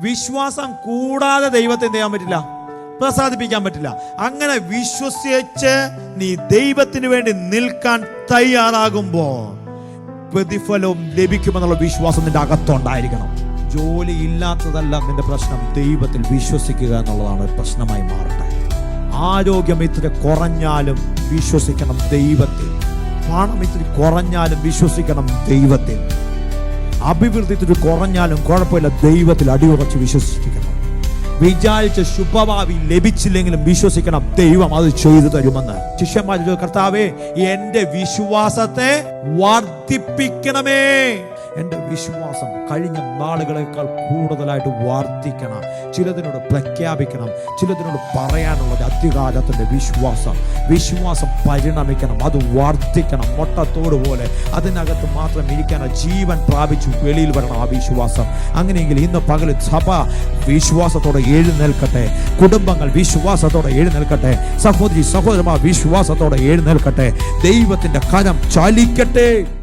വിശ്വാസം കൂടാതെ ദൈവത്തെ എന്ത് ചെയ്യാൻ പറ്റില്ല? പ്രസാദിപ്പിക്കാൻ പറ്റില്ല. അങ്ങനെ വിശ്വസിച്ച് നീ ദൈവത്തിന് വേണ്ടി നിൽക്കാൻ തയ്യാറാകുമ്പോൾ പ്രതിഫലവും ലഭിക്കുമെന്നുള്ള വിശ്വാസം നിന്റെ അകത്തുണ്ടായിരിക്കണം ജോലി ഇല്ലാത്തതല്ല നിന്റെ പ്രശ്നം. ദൈവത്തിൽ വിശ്വസിക്കുക എന്നുള്ളതാണ് ഒരു പ്രശ്നമായി മാറട്ടെ. ആരോഗ്യം ഇത്തിരി കുറഞ്ഞാലും വിശ്വസിക്കണം ദൈവത്തിൽ. പണം ഇത്തിരി കുറഞ്ഞാലും വിശ്വസിക്കണം ദൈവത്തിൽ. അഭിവൃദ്ധി കുറഞ്ഞാലും കുഴപ്പമില്ല. ദൈവത്തിൽ അടിയുറച്ച് വിശ്വസിക്കണം വിചാരിച്ച ശുഭഭാവി ലഭിച്ചില്ലെങ്കിലും വിശ്വസിക്കണം. ദൈവം അത് ചെയ്തു തരുമെന്ന്. ശിഷ്യന്മാർ കർത്താവേ എന്റെ വിശ്വാസത്തെ വർദ്ധിപ്പിക്കണമേ. എന്റെ വിശ്വാസം കഴിഞ്ഞ നാളുകളേക്കാൾ കൂടുതലായിട്ട് വർദ്ധിക്കണം. ചിലതിനോട് പ്രഖ്യാപിക്കണം. ചിലതിനോട് പറയാനുള്ളത് അധികാരത്തിന്റെ വിശ്വാസം. വിശ്വാസം പരിണമിക്കണം. അത് വർദ്ധിക്കണം. മൊട്ടത്തോട് പോലെ അതിനകത്ത് മാത്രം ഇരിക്കാൻ ജീവൻ പ്രാപിച്ചു വെളിയിൽ വരണം ആ വിശ്വാസം. അങ്ങനെയെങ്കിൽ ഇന്ന് പകൽ സഭ വിശ്വാസത്തോടെ എഴുന്നേൽക്കട്ടെ. കുടുംബങ്ങൾ വിശ്വാസത്തോടെ എഴുന്നേൽക്കട്ടെ. സഹോദരി സഹോദരമാ വിശ്വാസത്തോടെ എഴുന്നേൽക്കട്ടെ. ദൈവത്തിന്റെ കരം ചലിക്കട്ടെ.